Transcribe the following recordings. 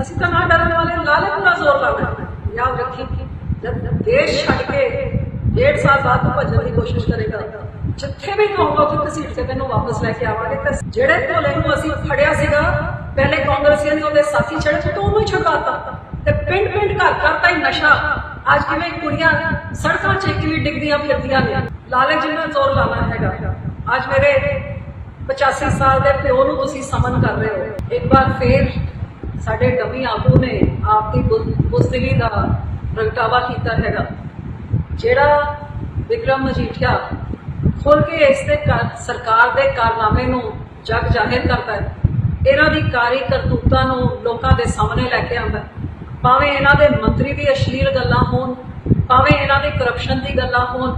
ਅਸੀਂ ਤਾਂ ਨਾ ਡਰਨ ਵਾਲੇ ਲਾਲੇ ਪੂਰਾ ਜ਼ੋਰ ਲਾਉਣਾ ਯਾਦ ਰੱਖੀ ਜਦ ਦੇਸ਼ ਛੱਡ ਕੇ ਡੇਢ ਸਾਲ ਬਾਅਦ ਭੱਜਣ ਦੀ ਕੋਸ਼ਿਸ਼ ਕਰੇਗਾ, ਜਿੱਥੇ ਵੀ ਕਹੂੰਗਾ ਉੱਥੇ ਘਸੀਟ ਕੇ ਤੈਨੂੰ ਵਾਪਸ ਲੈ ਕੇ ਆਵਾਂਗੇ। ਤੇ ਜਿਹੜੇ ਭੋਲੇ ਨੂੰ ਅਸੀਂ ਫੜਿਆ ਸੀਗਾ, ਪਹਿਲੇ ਕਾਂਗਰਸੀਆਂ ਨੇ ਉਹਦੇ ਸਾਥੀ ਛੜੇ ਤੇ ਉਹਨੂੰ ਹੀ ਛੁਡਾਤਾ। ਤੇ ਪਿੰਡ ਪਿੰਡ ਘਰ ਘਰ ਤਾਂ ਹੀ ਨਸ਼ਾ। ਅੱਜ ਕਿਵੇਂ ਕੁੜੀਆਂ ਸੜਕਾਂ 'ਚ ਕਿਵੇਂ ਡਿੱਗਦੀਆਂ ਫਿਰਦੀਆਂ ਨੇ। ਲਾਲੇ ਜਿੰਨਾ ਜ਼ੋਰ ਲਾਣਾ ਹੈਗਾ। ਅੱਜ ਮੇਰੇ 85 ਸਾਲ ਦੇ ਪਿਓ ਨੂੰ ਤੁਸੀਂ ਸਮਨ ਕਰ ਰਹੇ ਹੋ। ਇੱਕ ਵਾਰ ਫੇਰ ਸਾਡੇ ਡਮੀ ਆਗੂ ਨੇ ਆਪ ਦੀ ਬੁਜ਼- ਬੁਜ਼ਦਿਲੀ ਦਾ ਪ੍ਰਗਟਾਵਾ ਕੀਤਾ ਹੈਗਾ। ਜਿਹੜਾ ਵਿਕਰਮ ਮਜੀਠੀਆ ਖੁੱਲ ਕੇ ਇਸ ਦੇ ਸਰਕਾਰ ਦੇ ਕਾਰਨਾਮੇ ਨੂੰ ਜਗ ਜ਼ਾਹਿਰ ਕਰਦਾ ਹੈ, ਇਹਨਾਂ ਦੀ ਕਾਰੀ ਕਰਤੂਤਾਂ ਨੂੰ ਲੋਕਾਂ ਦੇ ਸਾਹਮਣੇ ਲੈ ਕੇ ਆਉਂਦਾ ਭਾਵੇਂ ਇਹਨਾਂ ਦੇ ਮੰਤਰੀ ਦੀ ਅਸ਼ਲੀਲ ਗੱਲਾਂ ਹੋਣ, ਭਾਵੇਂ ਇਹਨਾਂ ਦੀ ਕਰਪਸ਼ਨ ਦੀ ਗੱਲਾਂ ਹੋਣ,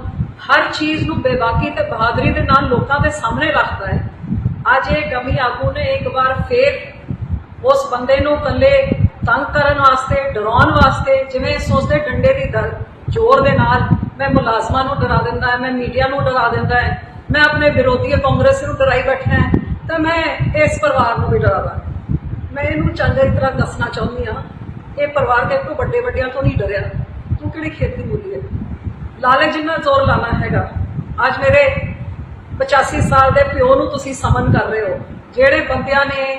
ਹਰ ਚੀਜ਼ ਨੂੰ ਬੇਬਾਕੀ ਤੇ ਬਹਾਦਰੀ ਦੇ ਨਾਲ ਲੋਕਾਂ ਦੇ ਸਾਹਮਣੇ ਰੱਖਦਾ ਹੈ। ਅੱਜ ਇਹ ਗਮੀ ਆਗੂ ਨੇ ਇੱਕ ਵਾਰ ਫੇਰ ਉਸ ਬੰਦੇ ਨੂੰ ਕੱਲੇ ਤੰਗ ਕਰਨ ਵਾਸਤੇ, ਡਰਾਉਣ ਵਾਸਤੇ, ਜਿਵੇਂ ਸੋਚਦੇ ਡੰਡੇ ਦੀ ਦਰ, ਜ਼ੋਰ ਦੇ ਨਾਲ ਮੈਂ ਮੁਲਾਜ਼ਮਾਂ ਨੂੰ ਡਰਾ ਦਿੰਦਾ ਹੈ, ਮੈਂ ਮੀਡੀਆ ਨੂੰ ਡਰਾ ਦਿੰਦਾ ਹੈ, ਮੈਂ ਆਪਣੇ ਵਿਰੋਧੀ ਕਾਂਗਰਸ ਨੂੰ ਡਰਾਈ ਬੈਠਾ ਹੈ, ਤਾਂ ਮੈਂ ਇਸ ਪਰਿਵਾਰ ਨੂੰ ਵੀ ਡਰਾਦਾ ਮੈਂ ਇਹਨੂੰ ਚੰਗੀ ਤਰ੍ਹਾਂ ਦੱਸਣਾ ਚਾਹੁੰਦੀ ਹਾਂ, ਇਹ ਪਰਿਵਾਰ ਦੇ ਤੋਂ ਵੱਡੇ ਵੱਡਿਆਂ ਤੋਂ ਨਹੀਂ ਡਰਿਆ, ਤੂੰ ਕਿਹੜੀ ਖੇਤੀ ਬੋਲੀ ਹੈ? ਲਾਲੇ ਜਿੰਨਾ ਜ਼ੋਰ ਲਾਣਾ ਹੈਗਾ। ਅੱਜ ਮੇਰੇ 85 ਸਾਲ ਦੇ ਪਿਓ ਨੂੰ ਤੁਸੀਂ ਸਮਨ ਕਰ ਰਹੇ ਹੋ, ਜਿਹੜੇ ਬੰਦਿਆਂ ਨੇ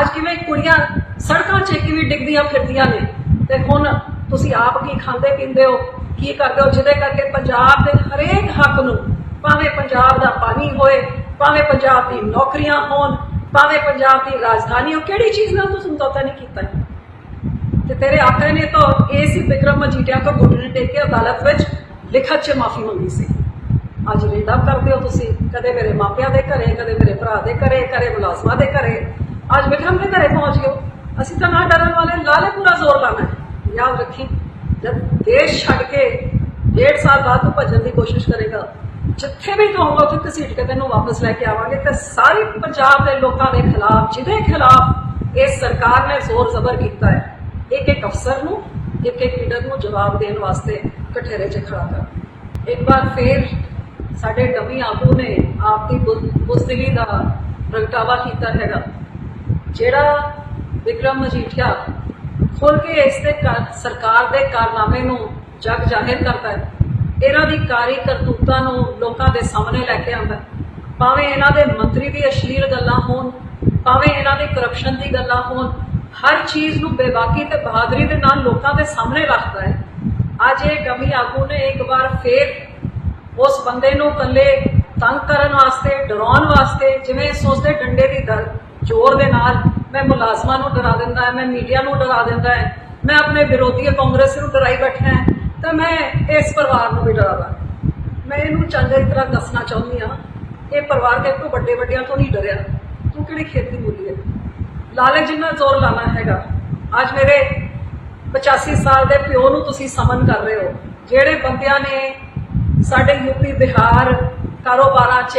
ਅੱਜ ਕਿਵੇਂ ਕੁੜੀਆਂ ਸੜਕਾਂ 'ਚ ਕਿਵੇਂ ਡਿੱਗਦੀਆਂ, ਫਿਰਦੀਆਂ ਨੇ? ਤੇ ਹੁਣ ਤੁਸੀਂ ਆਪ ਕੀ ਖਾਂਦੇ ਪੀਂਦੇ ਹੋ? ਕੀ ਕਰਦੇ ਹੋ? ਜਿਹਦੇ ਕਰਕੇ ਪੰਜਾਬ ਦੇ ਹਰੇਕ ਹੱਕ ਨੂੰ ਭਾਵੇਂ ਪੰਜਾਬ ਦਾ ਪਾਣੀ ਹੋਏ, ਭਾਵੇਂ ਪੰਜਾਬ ਦੀ ਨੌਕਰੀਆਂ ਹੋਣ, ਭਾਵੇਂ ਪੰਜਾਬ ਦੀ ਰਾਜਧਾਨੀ ਹੋ ਕਿਹੜੀ ਚੀਜ਼ ਨਾਲ ਤੂੰ ਸਮਝੌਤਾ ਨਹੀਂ ਕੀਤਾ? ਤੇ ਤੇਰੇ ਆਕਰੇ ਨੇ ਤਾਂ ਏਸੀ ਵਿਕਰਮ ਮਜੀਠੀਆ ਤੋਂ ਘੁੱਟਣੇ ਟੇਕ ਕੇ ਅਦਾਲਤ ਵਿੱਚ ਲਿਖਤ 'ਚ ਮਾਫੀ ਮੰਗੀ ਸੀ। ਅੱਜ ਰੇਡਾ ਕਰਦੇ ਹੋ ਤੁਸੀਂ, ਕਦੇ ਮੇਰੇ ਮਾਪਿਆਂ ਦੇ ਘਰੇ, ਕਦੇ ਮੇਰੇ ਭਰਾ ਦੇ ਘਰੇ, ਕਦੇ ਮੁਲਾਜ਼ਮਾਂ ਦੇ ਘਰੇ। ਅੱਜ ਵਿਕਰਮ ਦੇ ਘਰੇ ਪਹੁੰਚ ਗਏ ਅਸੀਂ ਤਾਂ ਨਾ ਡਰਨ ਵਾਲੇ ਲਾਲੇ ਪੂਰਾ ਜ਼ੋਰ ਲਾਣਾ ਹੈ। ਯਾਦ ਰੱਖੀ, ਜਦ ਦੇਸ਼ ਛੱਡ ਕੇ ਡੇਢ ਸਾਲ ਬਾਅਦ ਤੂੰ ਭੱਜਣ ਦੀ ਕੋਸ਼ਿਸ਼ ਕਰੇਗਾ, ਜਿੱਥੇ ਵੀ ਕਹੂੰਗਾ ਉੱਥੇ ਘਸੀਟ ਕੇ ਤੈਨੂੰ ਵਾਪਸ ਲੈ ਕੇ ਆਵਾਂਗੇ। ਤੇ ਸਾਰੇ ਪੰਜਾਬ ਦੇ ਲੋਕਾਂ ਦੇ ਖਿਲਾਫ, ਜਿਹਦੇ ਖਿਲਾਫ ਇਸ ਸਰਕਾਰ ਨੇ ਜ਼ੋਰ ਜ਼ਬਰ ਕੀਤਾ ਹੈ, ਇੱਕ ਇੱਕ ਅਫਸਰ ਨੂੰ, ਇੱਕ ਇੱਕ ਲੀਡਰ ਨੂੰ ਜਵਾਬ ਦੇਣ ਵਾਸਤੇ ਕਠੇਰੇ 'ਚ ਖੜਾ ਕਰ। ਇੱਕ ਵਾਰ ਫੇਰ ਸਾਡੇ ਡਮੀ ਆਗੂ ਨੇ ਆਪ ਦੀ ਬੁਜ਼- ਬੁਜ਼ਦਿਲੀ ਦਾ ਪ੍ਰਗਟਾਵਾ ਕੀਤਾ ਹੈਗਾ। ਜਿਹੜਾ ਵਿਕਰਮ ਮਜੀਠੀਆ ਖੁੱਲ ਕੇ ਇਸ ਦੇ ਸਰਕਾਰ ਦੇ ਕਾਰਨਾਮੇ ਨੂੰ ਜਗ ਜ਼ਾਹਿਰ ਕਰਦਾ ਹੈ, ਇਹਨਾਂ ਦੀ ਕਾਰੀ ਕਰਤੂਤਾਂ ਨੂੰ ਲੋਕਾਂ ਦੇ ਸਾਹਮਣੇ ਲੈ ਕੇ ਆਉਂਦਾ ਭਾਵੇਂ ਇਹਨਾਂ ਦੇ ਮੰਤਰੀ ਦੀ ਅਸ਼ਲੀਲ ਗੱਲਾਂ ਹੋਣ, ਭਾਵੇਂ ਇਹਨਾਂ ਦੇ ਕਰਪਸ਼ਨ ਦੀ ਗੱਲਾਂ ਹੋਣ, ਹਰ ਚੀਜ਼ ਨੂੰ ਬੇਬਾਕੀ ਤੇ ਬਹਾਦਰੀ ਦੇ ਨਾਲ ਲੋਕਾਂ ਦੇ ਸਾਹਮਣੇ ਰੱਖਦਾ ਹੈ। ਅੱਜ ਇਹ ਗਮੀ ਆਗੂ ਨੇ ਇੱਕ ਵਾਰ ਫੇਰ ਉਸ ਬੰਦੇ ਨੂੰ ਕੱਲੇ ਤੰਗ ਕਰਨ ਵਾਸਤੇ, ਡਰਾਉਣ ਵਾਸਤੇ, ਜਿਵੇਂ ਸੋਚਦੇ ਡੰਡੇ ਦੀ ਦਰ ਜ਼ੋਰ ਦੇ ਨਾਲ ਮੈਂ ਮੁਲਾਜ਼ਮਾਂ ਨੂੰ ਡਰਾ ਦਿੰਦਾ ਹੈ, ਮੈਂ ਮੀਡੀਆ ਨੂੰ ਡਰਾ ਦਿੰਦਾ ਹੈ, ਮੈਂ ਆਪਣੇ ਵਿਰੋਧੀ ਕਾਂਗਰਸ ਨੂੰ ਡਰਾਈ ਬੈਠਾ ਹੈ, ਤਾਂ ਮੈਂ ਇਸ ਪਰਿਵਾਰ ਨੂੰ ਵੀ ਡਰਾਦਾ ਮੈਂ ਇਹਨੂੰ ਚੰਗੀ ਤਰ੍ਹਾਂ ਦੱਸਣਾ ਚਾਹੁੰਦੀ ਹਾਂ, ਇਹ ਪਰਿਵਾਰ ਦੇ ਤੋਂ ਵੱਡੇ ਵੱਡਿਆਂ ਤੋਂ ਨਹੀਂ ਡਰਿਆ। ਤੂੰ ਕਿਹੜੀ ਖੇਤੀ ਬੋਲੀ ਹੈ? ਲਾਲੇ ਜਿੰਨਾ ਜ਼ੋਰ ਲਾਣਾ ਹੈਗਾ। ਅੱਜ ਮੇਰੇ 85 ਸਾਲ ਦੇ ਪਿਓ ਨੂੰ ਤੁਸੀਂ ਸਮਨ ਕਰ ਰਹੇ ਹੋ। ਜਿਹੜੇ ਬੰਦਿਆਂ ਨੇ ਸਾਡੇ ਯੂਪੀ ਬਿਹਾਰ ਕਾਰੋਬਾਰਾਂ 'ਚ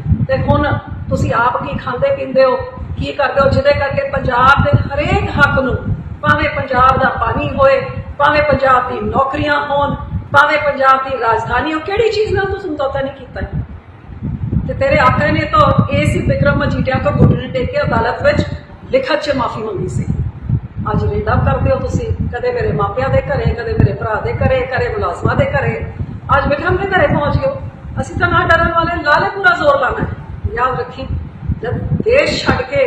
ਤੇ ਹੁਣ ਤੁਸੀਂ ਆਪ ਕੀ ਖਾਂਦੇ ਪੀਂਦੇ ਹੋ? ਕੀ ਕਰਦੇ ਹੋ? ਜਿਹਦੇ ਕਰਕੇ ਪੰਜਾਬ ਦੇ ਹਰੇਕ ਹੱਕ ਨੂੰ ਭਾਵੇਂ ਪੰਜਾਬ ਦਾ ਪਾਣੀ ਹੋਏ, ਭਾਵੇਂ ਪੰਜਾਬ ਦੀ ਨੌਕਰੀਆਂ ਹੋਣ, ਭਾਵੇਂ ਪੰਜਾਬ ਦੀ ਰਾਜਧਾਨੀ ਹੋ ਕਿਹੜੀ ਚੀਜ਼ ਨਾਲ ਤੂੰ ਸਮਝੌਤਾ ਨਹੀਂ ਕੀਤਾ? ਤੇ ਤੇਰੇ ਆਕਰੇ ਨੇ ਤਾਂ ਏਸੀ ਵਿਕਰਮ ਮਜੀਠੀਆ ਤੋਂ ਘੁੱਟਣੇ ਟੇਕ ਕੇ ਅਦਾਲਤ ਵਿੱਚ ਲਿਖਤ 'ਚ ਮਾਫੀ ਮੰਗੀ ਸੀ। ਅੱਜ ਰੇਡਾ ਕਰਦੇ ਹੋ ਤੁਸੀਂ, ਕਦੇ ਮੇਰੇ ਮਾਪਿਆਂ ਦੇ ਘਰੇ, ਕਦੇ ਮੇਰੇ ਭਰਾ ਦੇ ਘਰੇ, ਕਦੇ ਮੁਲਾਜ਼ਮਾਂ ਦੇ ਘਰੇ। ਅੱਜ ਵਿਕਰਮ ਦੇ ਘਰੇ ਪਹੁੰਚ ਗਏ ਹੋ। ਅਸੀਂ ਤਾਂ ਨਾ ਡਰਨ ਵਾਲੇ ਲਾਲੇ ਪੂਰਾ ਜ਼ੋਰ ਲਾਣਾ ਯਾਦ ਰੱਖੀ। ਜਦ ਦੇਸ਼ ਛੱਡ ਕੇ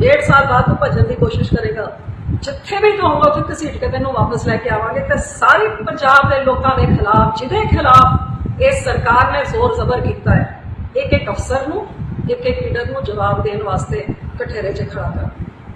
ਡੇਢ ਸਾਲ ਬਾਅਦ ਤੂੰ ਭੱਜਣ ਦੀ ਕੋਸ਼ਿਸ਼ ਕਰੇਗਾ, ਜਿੱਥੇ ਵੀ ਕਹੋਗੇ ਉੱਥੇ ਘਸੀਟ ਕੇ ਤੈਨੂੰ ਵਾਪਸ ਲੈ ਕੇ ਆਵਾਂਗੇ। ਤੇ ਸਾਰੇ ਪੰਜਾਬ ਦੇ ਲੋਕਾਂ ਦੇ ਖਿਲਾਫ, ਜਿਹਦੇ ਖਿਲਾਫ ਇਸ ਸਰਕਾਰ ਨੇ ਜ਼ੋਰ ਜ਼ਬਰ ਕੀਤਾ ਹੈ ਇੱਕ ਇੱਕ ਅਫਸਰ ਨੂੰ ਇੱਕ ਇੱਕ ਲੀਡਰ ਨੂੰ ਜਵਾਬ ਦੇਣ ਵਾਸਤੇ ਕਠੇਰੇ 'ਚ ਖੜਾ ਕਰ।